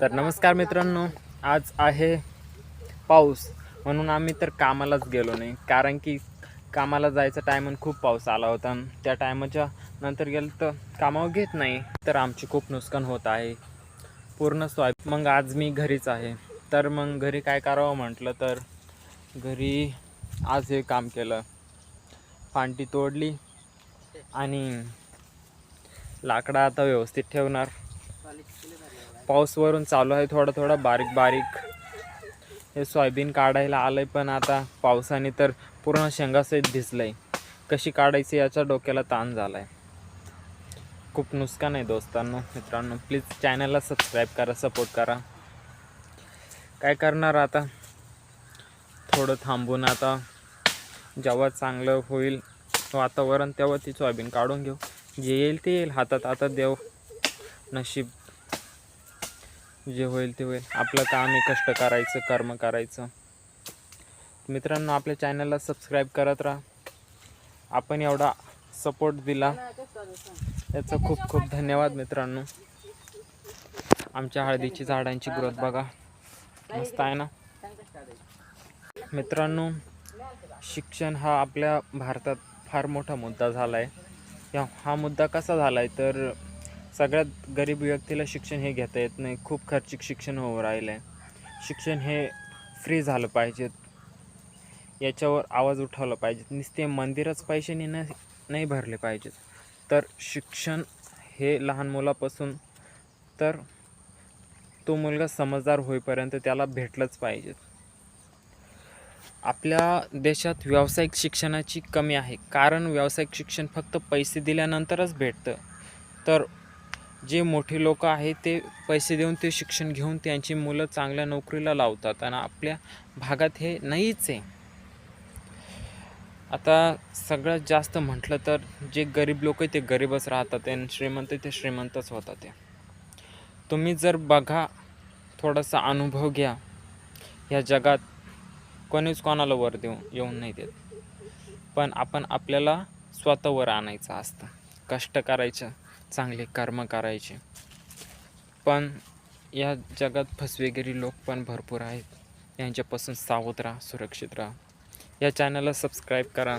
तर नमस्कार मित्रांनो आज आहे पाऊस. म्हणून आम्ही तर कामालाच गेलो नाही. कारण की कामाला जायचा टायमन खूप पाऊस आला होता. आणि त्या टायमाच्या नंतर गेलं तर कामावर घेत नाही. तर आमची खूप नुकसान होत आहे. पूर्ण स्वाय मग आज मी घरीच आहे. तर मग घरी काय करावं म्हटलं तर घरी आज हे काम केलं. फांटी तोडली आणि लाकडं आता व्यवस्थित ठेवणार. पाऊसवरून चालू आहे थोडा थोडा बारीक बारीक. हे सोयाबीन काढायला आलंय पण आता पावसाने तर पूर्ण शेंगासहित आहे कशी काढायची याच्या डोक्याला ताण झालाय. खूप नुकसान आहे दोस्तांनो मित्रांनो प्लीज चॅनलला सबस्क्राईब करा सपोर्ट करा. काय करणार आता? थोडं थांबून आता जेव्हा चांगलं होईल वातावरण तेव्हा ती सोयाबीन काढून घेऊ. जे येईल ते येईल हातात आता देव नशीब. जे होईल ते होईल. आपलं काम आहे कष्ट करायचं कर्म करायचं. मित्रांनो आपल्या चॅनलला सबस्क्राईब करत राहा. आपण एवढा सपोर्ट दिला. याचा खूप खूप धन्यवाद मित्रांनो. आमच्या हळदीची झाडांची ग्रोथ बघा. मस्त आहे ना? मित्रांनो शिक्षण हा आपल्या भारतात फार मोठा मुद्दा झाला आहे या हा मुद्दा कसा झाला आहे तर सगळ्यात गरीब व्यक्तीला शिक्षण हे घेता येत नाही. खूप खर्चिक शिक्षण होऊ राहिलं आहे शिक्षण हे फ्री झालं पाहिजेत. याच्यावर आवाज उठवला पाहिजेत. नुसते मंदिरच पैशाने न नाही भरले पाहिजेत. तर शिक्षण हे लहान मुलापासून तर तो मुलगा समजदार होईपर्यंत त्याला भेटलंच पाहिजेत. आपल्या देशात व्यावसायिक शिक्षणाची कमी आहे. कारण व्यावसायिक शिक्षण फक्त पैसे दिल्यानंतरच भेटतं. तर जे मोठे लोक आहेत ते पैसे देऊन ते शिक्षण घेऊन त्यांची मुलं चांगल्या नोकरीला लावतात आणि आपल्या भागात हे नाहीच आहे. आता सगळ्यात जास्त म्हटलं तर जे गरीब लोक आहे ते गरीबच राहतात आणि श्रीमंत ते श्रीमंतच होतात ते. तुम्ही जर बघा थोडासा अनुभव घ्या. ह्या जगात कोणीच कोणाला वर देऊ येऊन नाही देत. पण आपण आपल्याला स्वतःवर आणायचं असतं. कष्ट करायचं. चांगले कर्म करायचे. पण या जगात फसवेगिरी लोक पण भरपूर आहेत. यांच्यापासून सावध राहा सुरक्षित राहा. या चॅनलला सबस्क्राईब करा.